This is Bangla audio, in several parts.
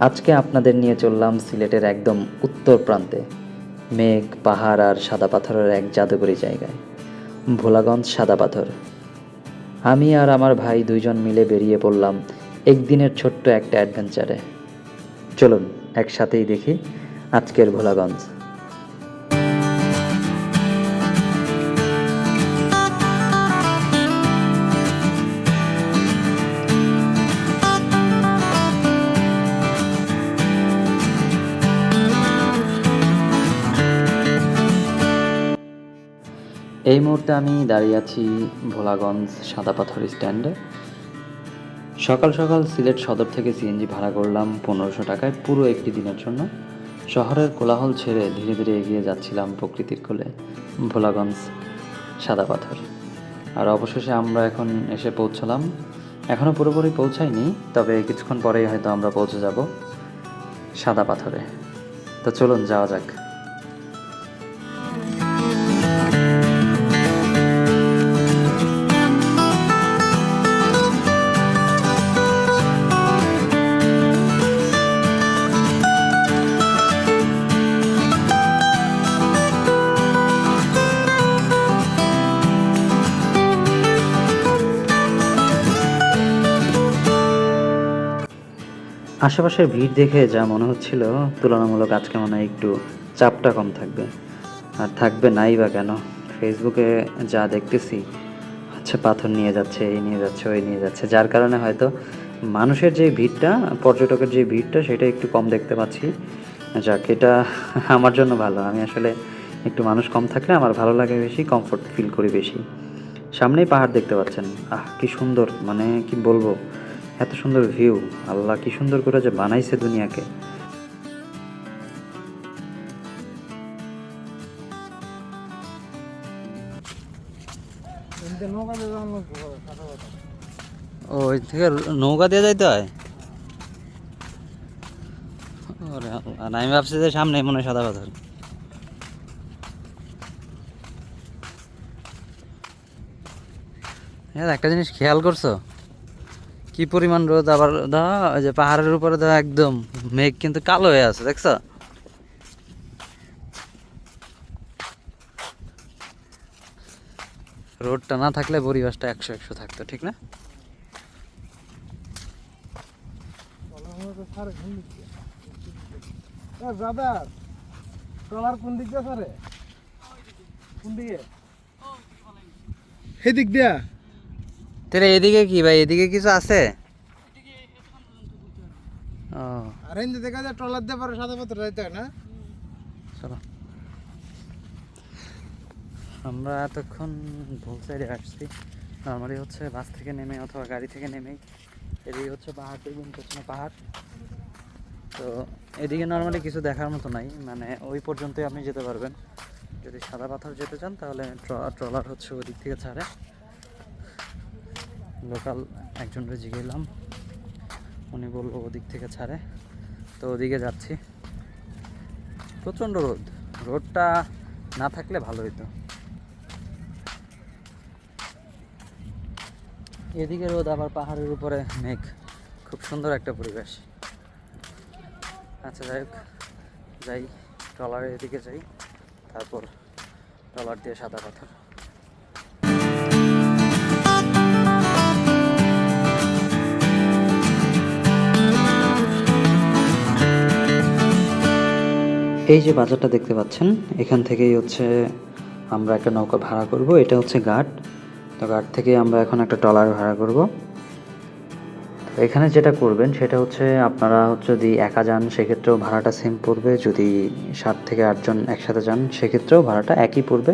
আজকে আপনাদের নিয়ে চললাম সিলেটের একদম উত্তর প্রান্তে। মেঘ, পাহাড় আর সাদা পাথরের এক জাদুগরি জায়গায়। ভোলাগঞ্জ সাদা পাথর। আমি আর আমার ভাই দুইজন মিলে বেরিয়ে পড়লাম একদিনের ছোট্ট একটা অ্যাডভেঞ্চারে। চলুন, একসাথেই দেখি আজকের ভোলাগঞ্জ। এই মুহূর্তে আমি দাঁড়িয়ে আছি ভোলাগঞ্জ সাদা পাথর স্ট্যান্ডে। সকাল সকাল সিলেট সদর থেকে সিএনজি ভাড়া করলাম পনেরোশো টাকায় পুরো একটি দিনের জন্য। শহরের কোলাহল ছেড়ে ধীরে ধীরে এগিয়ে যাচ্ছিলাম প্রকৃতির কোলে ভোলাগঞ্জ সাদা পাথর। আর অবশেষে আমরা এখন এসে পৌঁছলাম। এখনও পুরোপুরি পৌঁছাইনি, তবে কিছুক্ষণ পরেই হয়তো আমরা পৌঁছে যাব সাদা পাথরে। তো চলুন যাওয়া যাক। আশেপাশের ভিড় দেখে যা মনে হচ্ছিল, তুলনামূলক আজকে মনে হয় একটু চাপটা কম থাকবে। আর থাকবে নাই বা কেন? ফেসবুকে যা দেখতেছি, হচ্ছে পাথর নিয়ে যাচ্ছে, এই নিয়ে যাচ্ছে, ওই নিয়ে যাচ্ছে। যার কারণে হয়তো মানুষের যে ভিড়টা, পর্যটকের যে ভিড়টা, সেটা একটু কম দেখতে পাচ্ছি। যাক, এটা আমার জন্য ভালো। আমি আসলে একটু মানুষ কম থাকলে আমার ভালো লাগে বেশি কমফোর্ট ফিল করি বেশি। সামনেই পাহাড় দেখতে পাচ্ছেন। আহ, কি সুন্দর মানে কি বলব? এত সুন্দর ভিউ আল্লাহ কি সুন্দর করে যে বানাইছে দুনিয়াকে। ওই থেকে নৌকা দিয়ে যাইতে হয়? আর আমি ভাবছি যে সামনে মনে হয় সাদা পাথর। একটা জিনিস খেয়াল করছ? কি পরিমাণ রোদ আবার? দাও ওই যে পাহাড়ের উপরে দাও একদম মেঘ কিন্তু কালো হয়ে আছে দেখছ? রোদটা না থাকলে পরিবেশটা একশো একশো থাকতো ঠিক না? কোন দিক দিয়ে স্যারে কোন দিকে? সেদিক দিয়া। তাহলে এদিকে কি ভাই? এদিকে কিছু আছে? ও। আর দেখা যায় ট্রলার দিয়ে পরে সাদা পাথর যাইতে হয় না? চলো। আমরা এতক্ষণ ভুল সাইডে আসছি। নর্মালি হচ্ছে বাস থেকে নেমে অথবা গাড়ি থেকে নেমেই এদিকে হচ্ছে পাহাড় দেখবেন পেছনে পাহাড়। তো এদিকে নর্মালি কিছু দেখার মতো নাই। মানে ওই পর্যন্তই আপনি যেতে পারবেন। যদি সাদা পাথর যেতে চান তাহলে ট্রলার হচ্ছে ওই দিক থেকে ছাড়ে। লোকাল একজনকে জিগেলাম উনি বলল, ওদিক থেকে ছাড়ে। তো ওদিকে যাচ্ছি। প্রচণ্ড রোদ। রোদটা না থাকলে ভালো হতো এদিকে রোদ, আবার পাহাড়ের উপরে মেঘ। খুব সুন্দর একটা পরিবেশ। আচ্ছা যাই হোক। যাই, ট্রলারের এদিকে যাই। তারপর ট্রলার দিয়ে সাদা পাথর। এই যে বাজারটা দেখতে পাচ্ছেন, এখান থেকেই হচ্ছে আমরা একটা নৌকা ভাড়া করব। এটা হচ্ছে ঘাট। তো ঘাট থেকে আমরা এখন একটা ট্রলার ভাড়া করব। এখানে যেটা করবেন, সেটা হচ্ছে আপনারা হচ্ছে যদি একা যান, সেক্ষেত্রেও ভাড়াটা সেম পড়বে। যদি সাত থেকে আটজন একসাথে যান, সেক্ষেত্রেও ভাড়াটা একই পড়বে।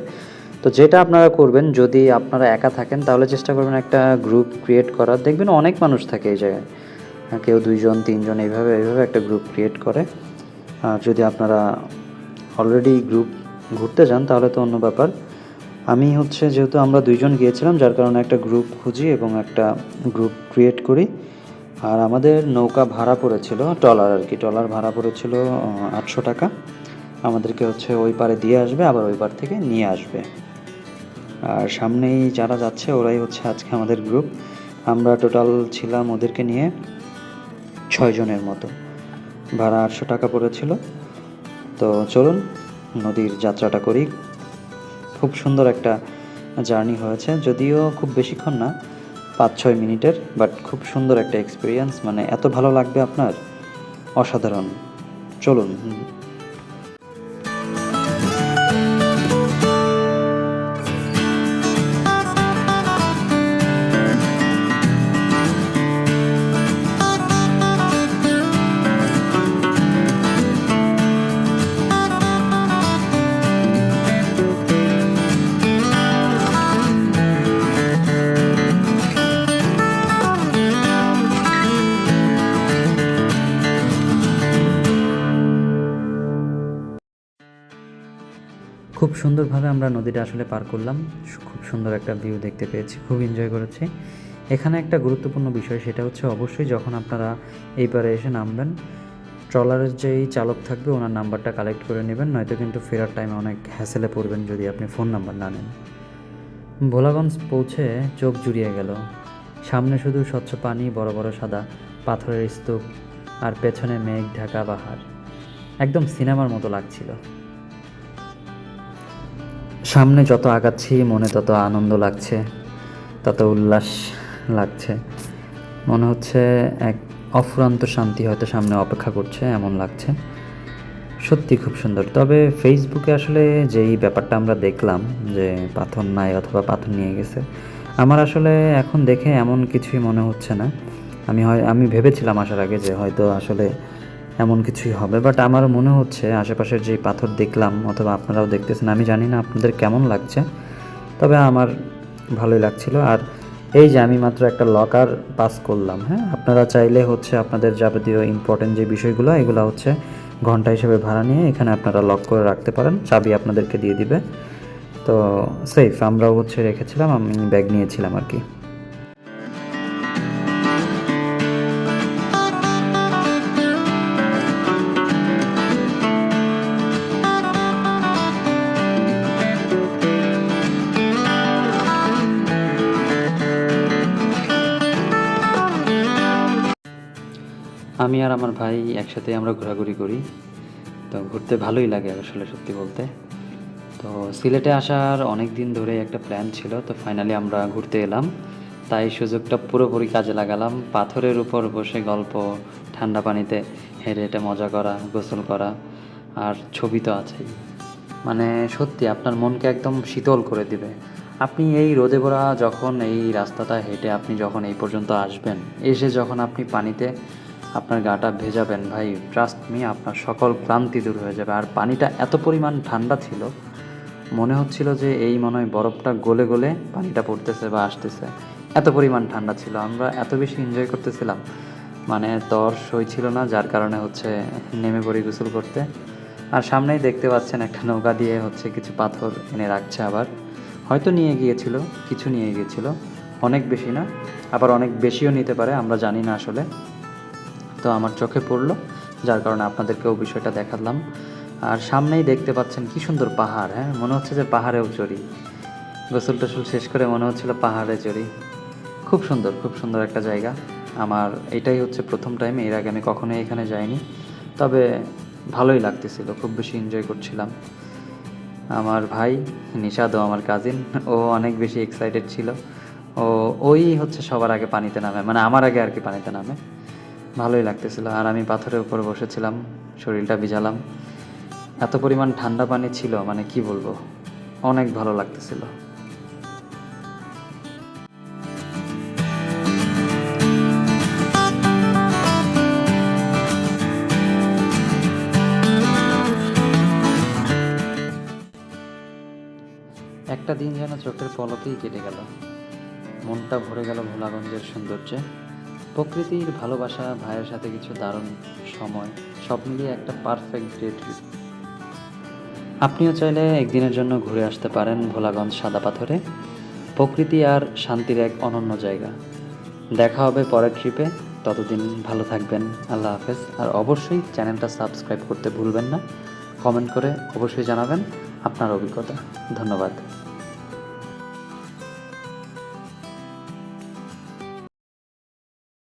তো যেটা আপনারা করবেন, যদি আপনারা একা থাকেন, তাহলে চেষ্টা করবেন একটা গ্রুপ ক্রিয়েট করার। দেখবেন অনেক মানুষ থাকে এই জায়গায়। কেউ দুইজন, তিনজন, এইভাবে এইভাবে একটা গ্রুপ ক্রিয়েট করে। আর যদি আপনারা অলরেডি গ্রুপ ঘুরতে যান, তাহলে তো অন্য ব্যাপার। আমি হচ্ছে যেহেতু আমরা দুইজন গিয়েছিলাম, যার কারণে একটা গ্রুপ খুঁজি এবং একটা গ্রুপ ক্রিয়েট করি। আর আমাদের নৌকা ভাড়া পড়েছিল ট্রলার আর কি ট্রলার ভাড়া পড়েছিল আটশো টাকা। আমাদেরকে হচ্ছে ওই পারে দিয়ে আসবে, আবার ওই পার থেকে নিয়ে আসবে। আর সামনেই যারা যাচ্ছে, ওরাই হচ্ছে আজকে আমাদের গ্রুপ আমরা টোটাল ছিলাম ওদেরকে নিয়ে ছয় জনের মতো। ভাড়া আটশো টাকা পড়েছিল। তো চলুন, নদীর যাত্রাটা করি। খুব সুন্দর একটা জার্নি হয়েছে, যদিও খুব বেশিক্ষণ না পাঁচ ছয় মিনিটের, বাট খুব সুন্দর একটা এক্সপিরিয়েন্স মানে এত ভালো লাগবে আপনার? অসাধারণ। চলুন সুন্দরভাবে আমরা নদীটা আসলে পার করলাম। খুব সুন্দর একটা ভিউ দেখতে পেয়েছি, খুব এনজয় করেছি। এখানে একটা গুরুত্বপূর্ণ বিষয়, সেটা হচ্ছে অবশ্যই যখন আপনারা এই পারে এসে নামবেন, ট্রলারের যেই চালক থাকবে, ওনার নাম্বারটা কালেক্ট করে নেবেন, নয়তো কিন্তু ফেরার টাইমে অনেক হ্যাসেলে পড়বেন যদি আপনি ফোন নাম্বার না নেন। ভোলাগঞ্জ পৌঁছে চোখ জুড়িয়ে গেল। সামনে শুধু স্বচ্ছ পানি, বড় বড় সাদা পাথরের স্তূপ আর পেছনে মেঘ ঢাকা বাহার। একদম সিনেমার মতো লাগছিল। সামনে যত আগাচ্ছি, মনে তত আনন্দ লাগছে, তত উল্লাস লাগছে। মনে হচ্ছে এক অফুরান্ত শান্তি হয়তো সামনে অপেক্ষা করছে, এমন লাগছে। সত্যি খুব সুন্দর। তবে ফেসবুকে আসলে যেই ব্যাপারটা আমরা দেখলাম, যে পাথর নাই অথবা পাথর নিয়ে গেছে, আমার আসলে এখন দেখে এমন কিছুই মনে হচ্ছে না। আমি হয়, আমি ভেবেছিলাম আসার আগে যে হয়তো আসলে এমন কিছুই হবে। বাট আমার মনে হচ্ছে আশেপাশের যে পাথর দেখলাম অথবা আপনারাও দেখতেছেন, আমি জানি না আপনাদের কেমন লাগছে, তবে আমার ভালোই লাগছিল। আর এই যে আমি মাত্র একটা লকার পাস করলাম হ্যাঁ? আপনারা চাইলে হচ্ছে আপনাদের যাবতীয় ইম্পর্টেন্ট যে বিষয়গুলো, এগুলো হচ্ছে ঘণ্টা হিসেবে ভাড়া নিয়ে এখানে আপনারা লক করে রাখতে পারেন, চাবি আপনাদেরকে দিয়ে দিবে। তো সেফ আমরাও হচ্ছে রেখেছিলাম, আমি ব্যাগ নিয়েছিলাম আর কি। আমি আর আমার ভাই একসাথে আমরা ঘোরাঘুরি করি। তো ঘুরতে ভালোই লাগে আসলে সত্যি বলতে। তো সিলেটে আসার অনেক দিন ধরে একটা প্ল্যান ছিল, তো ফাইনালি আমরা ঘুরতে এলাম। তাই সুযোগটা পুরোপুরি কাজে লাগালাম। পাথরের উপর বসে গল্প, ঠান্ডা পানিতে হেঁটে হেঁটে মজা করা, গোসল করা, আর ছবি তো আছেই। মানে সত্যি আপনার মনকে একদম শীতল করে দিবে। আপনি এই রোদে ভরা যখন এই রাস্তাটা হেঁটে আপনি যখন এই পর্যন্ত আসবেন, এসে যখন আপনি পানিতে আপনার গাটা ভেজাবেন, ভাই। ট্রাস্ট মি আপনার সকল ক্লান্তি দূর হয়ে যাবে। আর পানিটা এত পরিমাণ ঠান্ডা ছিল, মনে হচ্ছিল যে এই মনে হয় বরফটা গলে গলে পানিটা পড়তেছে বা আসতেছে। এত পরিমাণ ঠান্ডা ছিল, আমরা এত বেশি এনজয় করতেছিলাম। মানে তর সই ছিল না, যার কারণে হচ্ছে নেমে পড়ি গোসল করতে। আর সামনেই দেখতে পাচ্ছেন একটা নৌকা দিয়ে হচ্ছে কিছু পাথর এনে রাখছে আবার। হয়তো নিয়ে গিয়েছিল, কিছু নিয়ে গিয়েছিল। অনেক বেশি না, আবার অনেক বেশিও নিতে পারে, আমরা জানি না আসলে। তো আমার চোখে পড়ল, যার কারণে আপনাদেরকেও বিষয়টা দেখালাম। আর সামনেই দেখতে পাচ্ছেন কি সুন্দর পাহাড় হ্যাঁ? মনে হচ্ছে যে পাহাড়েও চড়ি। গোসল টোসল শেষ করে মনে হচ্ছিল পাহাড়ে চড়ি। খুব সুন্দর খুব সুন্দর একটা জায়গা। আমার এটাই হচ্ছে প্রথম টাইম, এর আগে আমি কখনোই এখানে যাইনি। তবে ভালোই লাগতেছিল, খুব বেশি এনজয় করছিলাম। আমার ভাই, নিশাদও আমার কাজিন ও অনেক বেশি এক্সাইটেড ছিল। ও, ওই হচ্ছে সবার আগে পানিতে নামে মানে আমার আগে আর কি পানিতে নামে। ভালোই লাগতেছিল। আর আমি পাথরের উপর বসেছিলাম, শরীরটা ভিজালাম। এত পরিমাণ ঠান্ডা পানি ছিল মানে কি বলব? অনেক ভালো লাগতেছিল। একটা দিন যেন চোখের পলকেই কেটে গেল। মনটা ভরে গেল ভোলাগঞ্জের সৌন্দর্যে। প্রকৃতির ভালোবাসা ভাইয়ের সাথে কিছু দারুণ সময়, সব মিলিয়ে একটা পারফেক্ট ডে ট্রিপ আপনিও চাইলে একদিনের জন্য ঘুরে আসতে পারেন ভোলাগঞ্জ সাদা পাথরে। প্রকৃতি আর শান্তির এক অনন্য জায়গা। দেখা হবে পরের ট্রিপে ততদিন ভালো থাকবেন, আল্লাহ হাফেজ। আর অবশ্যই চ্যানেলটা সাবস্ক্রাইব করতে ভুলবেন না। কমেন্ট করে অবশ্যই জানাবেন আপনার অভিজ্ঞতা। ধন্যবাদ।